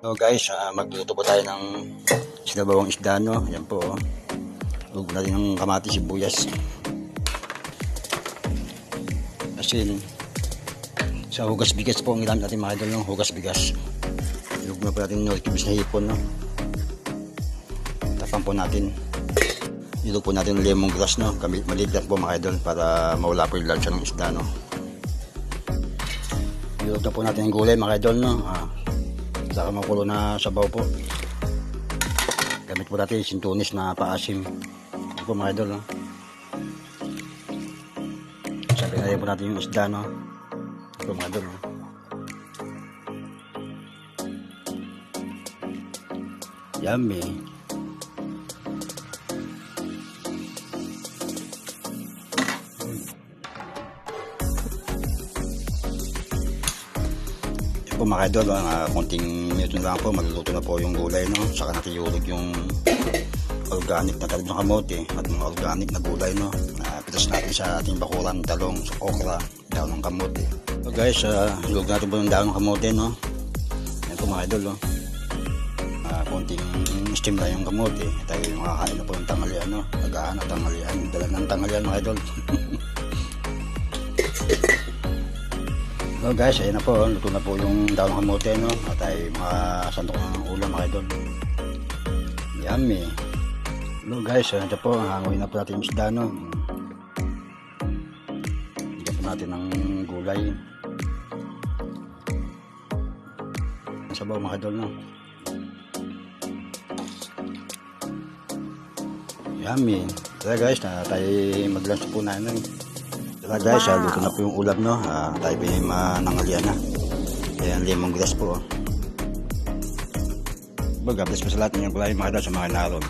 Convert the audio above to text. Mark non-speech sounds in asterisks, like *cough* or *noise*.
So guys, ah, magluto po tayo ng sinabawang isda, no? Yan po, oh. Huwag natin ng kamati, sibuyas. Asin. Sa hugas bigas po, ang ilan natin mga idol, no? Hugas bigas. Huwag na po natin no, kibis na hipon, no? Tapang po natin. Ilog po natin ng lemongrass, no? Maliit lang po mga idol para mawala po yung lansya ng isda, no? Ilog na po natin yung gulay mga idol, no? Ah, Saka makulo na sabaw po. Gamit po natin sintunis na paasim. Ito po mga idol, no? Sabi na po natin yung isda, no? Ito po mga idol, no? Yummy. Po mga idol, uh, konting minuto na lang po, magluluto na po yung gulay, no? Saka natin iulog yung organic na talong ng kamote at mga organic na gulay, no? Uh, pitas natin sa ating bakuran, talong, okra, daon ng kamote. So guys, uh, ilog natin po yung daon ng kamote, no? Yan po mga idol, no? Uh, konting steam na yung kamote. Tayo makakain na po yung tanghalian, no? Naghahanap tanghalian, dala ng tanghalian mga idol. *laughs* So guys, ayun na po, luto na po yung daon kamote, no? At ay mga sandok ng ulam, mga idol. Yummy. Hello guys, ayun na po, hangoy na po natin yung isda, no? Bigyan po natin ng gulay. Sabaw, mga idol, no? Yummy. Tara guys, na tayo mag-lunch po na, no? Tara guys, wow. luto na po yung ulam, no? Ah, tayo po yung manangalian na. Ayan, lemongrass po. Oh. God bless po sa lahat ng mga kulay, mga idol, sa mga naroon.